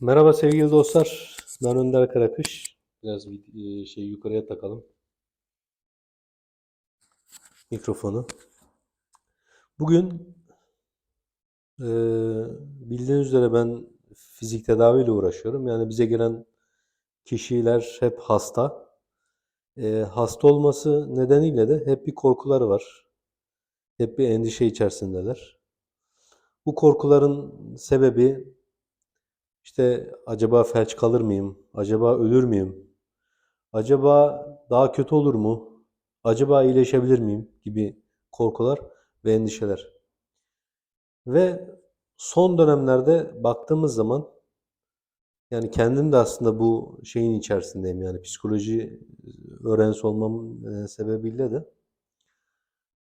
Merhaba sevgili dostlar. Ben Önder Karakış. Biraz bir e, şey yukarıya takalım. Mikrofonu. Bugün e, bildiğiniz üzere ben fizik tedaviyle uğraşıyorum. Yani bize gelen kişiler hep hasta. E, hasta olması nedeniyle de hep bir korkuları var. Hep bir endişe içerisindeler. Bu korkuların sebebi işte acaba felç kalır mıyım? Acaba ölür müyüm? Acaba daha kötü olur mu? Acaba iyileşebilir miyim? gibi korkular ve endişeler. Ve son dönemlerde baktığımız zaman yani kendim de aslında bu şeyin içerisindeyim. Yani psikoloji öğrencisi olmam e, sebebiyle de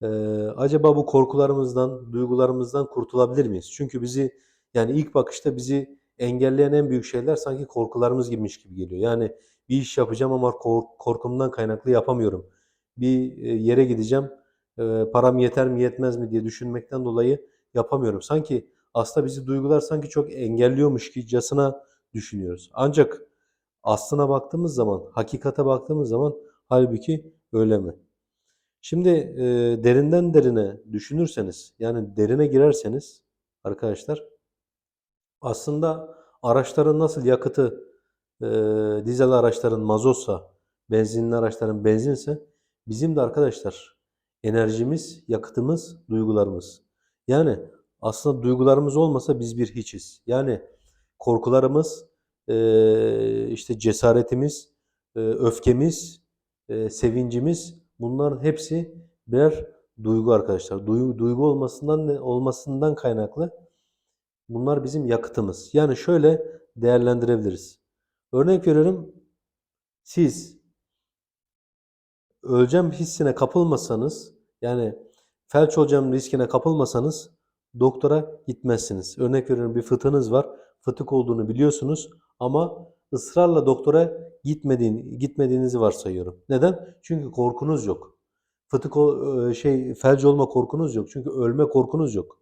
e, acaba bu korkularımızdan, duygularımızdan kurtulabilir miyiz? Çünkü bizi yani ilk bakışta bizi engelleyen en büyük şeyler sanki korkularımız girmiş gibi geliyor. Yani bir iş yapacağım ama kork- korkumdan kaynaklı yapamıyorum. Bir e, yere gideceğim, e, param yeter mi yetmez mi diye düşünmekten dolayı yapamıyorum. Sanki aslında bizi duygular sanki çok engelliyormuş gibicasına düşünüyoruz. Ancak aslına baktığımız zaman, hakikate baktığımız zaman halbuki öyle mi? Şimdi e, derinden derine düşünürseniz, yani derine girerseniz arkadaşlar aslında araçların nasıl yakıtı e, dizel araçların mazotsa, benzinli araçların benzinse bizim de arkadaşlar enerjimiz, yakıtımız, duygularımız. Yani aslında duygularımız olmasa biz bir hiçiz. Yani korkularımız, e, işte cesaretimiz, e, öfkemiz, e, sevincimiz bunların hepsi birer duygu arkadaşlar. Duygu, duygu olmasından olmasından kaynaklı Bunlar bizim yakıtımız. Yani şöyle değerlendirebiliriz. Örnek veriyorum. Siz öleceğim hissine kapılmasanız, yani felç olacağım riskine kapılmasanız doktora gitmezsiniz. Örnek veriyorum bir fıtığınız var. Fıtık olduğunu biliyorsunuz ama ısrarla doktora gitmediğin, gitmediğinizi varsayıyorum. Neden? Çünkü korkunuz yok. Fıtık o- şey felç olma korkunuz yok. Çünkü ölme korkunuz yok.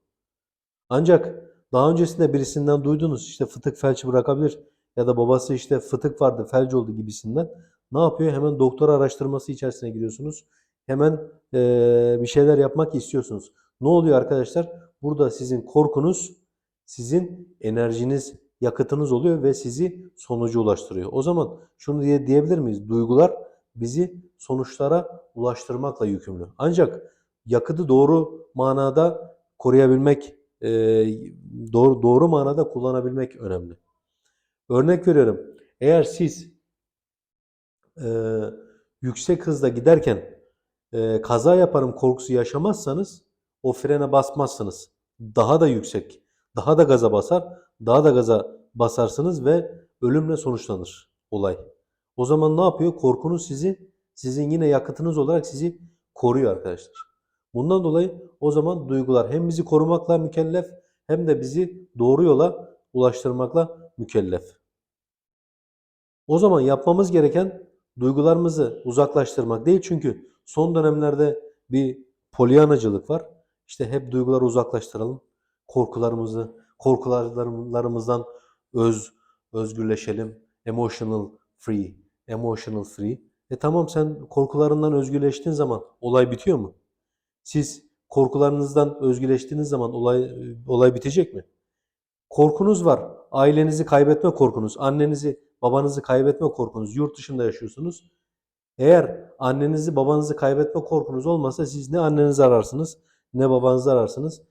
Ancak daha öncesinde birisinden duydunuz işte fıtık felç bırakabilir ya da babası işte fıtık vardı felç oldu gibisinden. Ne yapıyor? Hemen doktor araştırması içerisine giriyorsunuz. Hemen eee, bir şeyler yapmak istiyorsunuz. Ne oluyor arkadaşlar? Burada sizin korkunuz sizin enerjiniz, yakıtınız oluyor ve sizi sonuca ulaştırıyor. O zaman şunu diye diyebilir miyiz? Duygular bizi sonuçlara ulaştırmakla yükümlü. Ancak yakıtı doğru manada koruyabilmek e, doğru, doğru manada kullanabilmek önemli. Örnek veriyorum. Eğer siz e, yüksek hızda giderken e, kaza yaparım korkusu yaşamazsanız o frene basmazsınız. Daha da yüksek, daha da gaza basar, daha da gaza basarsınız ve ölümle sonuçlanır olay. O zaman ne yapıyor? Korkunuz sizi, sizin yine yakıtınız olarak sizi koruyor arkadaşlar. Bundan dolayı o zaman duygular hem bizi korumakla mükellef hem de bizi doğru yola ulaştırmakla mükellef. O zaman yapmamız gereken duygularımızı uzaklaştırmak değil çünkü son dönemlerde bir polyanacılık var. İşte hep duyguları uzaklaştıralım. Korkularımızı, korkularımızdan öz özgürleşelim. Emotional free, emotional free. E tamam sen korkularından özgürleştiğin zaman olay bitiyor mu? Siz korkularınızdan özgürleştiğiniz zaman olay olay bitecek mi? Korkunuz var. Ailenizi kaybetme korkunuz, annenizi, babanızı kaybetme korkunuz. Yurt dışında yaşıyorsunuz. Eğer annenizi, babanızı kaybetme korkunuz olmasa siz ne annenizi ararsınız, ne babanızı ararsınız,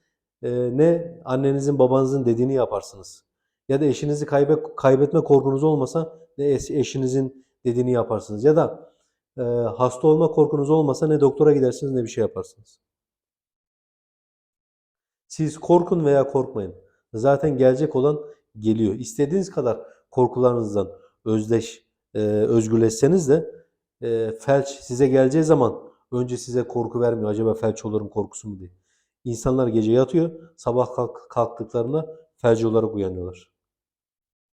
e, ne annenizin, babanızın dediğini yaparsınız. Ya da eşinizi kaybe- kaybetme korkunuz olmasa ne eş- eşinizin dediğini yaparsınız. Ya da e, hasta olma korkunuz olmasa ne doktora gidersiniz ne bir şey yaparsınız. Siz korkun veya korkmayın. Zaten gelecek olan geliyor. İstediğiniz kadar korkularınızdan özdeş, e, özgürleşseniz de e, felç size geleceği zaman önce size korku vermiyor. Acaba felç olurum korkusu mu diye. İnsanlar gece yatıyor, sabah kalk, kalktıklarında felç olarak uyanıyorlar.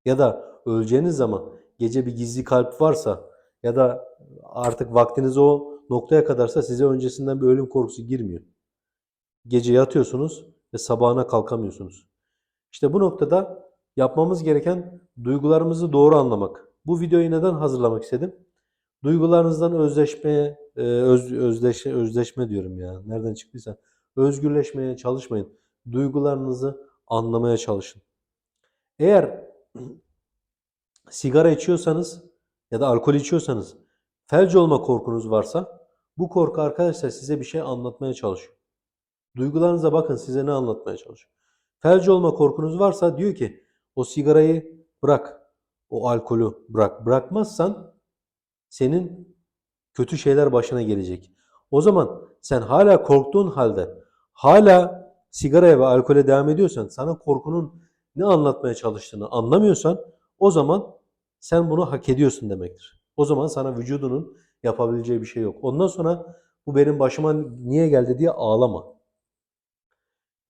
Ya da öleceğiniz zaman gece bir gizli kalp varsa ya da artık vaktiniz o noktaya kadarsa size öncesinden bir ölüm korkusu girmiyor. Gece yatıyorsunuz ve sabahına kalkamıyorsunuz. İşte bu noktada Yapmamız gereken duygularımızı doğru anlamak. Bu videoyu neden hazırlamak istedim? Duygularınızdan özleşmeye, öz, özdeşe, özleşme diyorum ya. Nereden çıktıysa. Özgürleşmeye çalışmayın. Duygularınızı anlamaya çalışın. Eğer sigara içiyorsanız ya da alkol içiyorsanız felç olma korkunuz varsa bu korku arkadaşlar size bir şey anlatmaya çalışıyor. Duygularınıza bakın size ne anlatmaya çalışıyor. Felç olma korkunuz varsa diyor ki o sigarayı bırak. O alkolü bırak. Bırakmazsan senin kötü şeyler başına gelecek. O zaman sen hala korktuğun halde hala sigaraya ve alkole devam ediyorsan sana korkunun ne anlatmaya çalıştığını anlamıyorsan o zaman sen bunu hak ediyorsun demektir. O zaman sana vücudunun yapabileceği bir şey yok. Ondan sonra bu benim başıma niye geldi diye ağlama.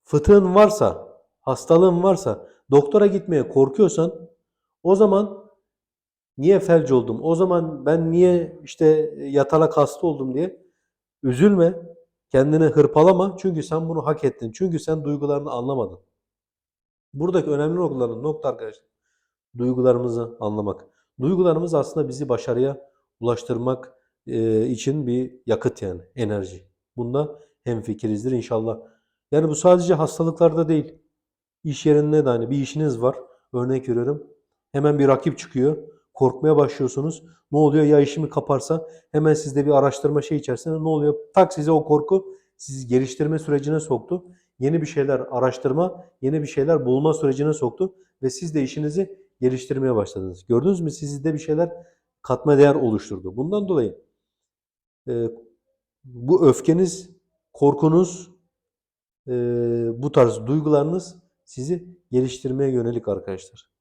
Fıtığın varsa, hastalığın varsa, doktora gitmeye korkuyorsan o zaman niye felç oldum? O zaman ben niye işte yatalak hasta oldum diye üzülme. Kendini hırpalama. Çünkü sen bunu hak ettin. Çünkü sen duygularını anlamadın. Buradaki önemli noktaların nokta arkadaşlar. Duygularımızı anlamak. Duygularımız aslında bizi başarıya ulaştırmak e, için bir yakıt yani enerji. Bunda hemfikirizdir inşallah. Yani bu sadece hastalıklarda değil. İş yerinde de hani bir işiniz var. Örnek veriyorum. Hemen bir rakip çıkıyor. Korkmaya başlıyorsunuz. Ne oluyor? Ya işimi kaparsa hemen sizde bir araştırma şey içerisinde ne oluyor? Tak size o korku sizi geliştirme sürecine soktu. Yeni bir şeyler araştırma, yeni bir şeyler bulma sürecine soktu ve siz de işinizi geliştirmeye başladınız. Gördünüz mü? Sizde bir şeyler katma değer oluşturdu. Bundan dolayı e, bu öfkeniz, korkunuz, bu tarz duygularınız sizi geliştirmeye yönelik arkadaşlar.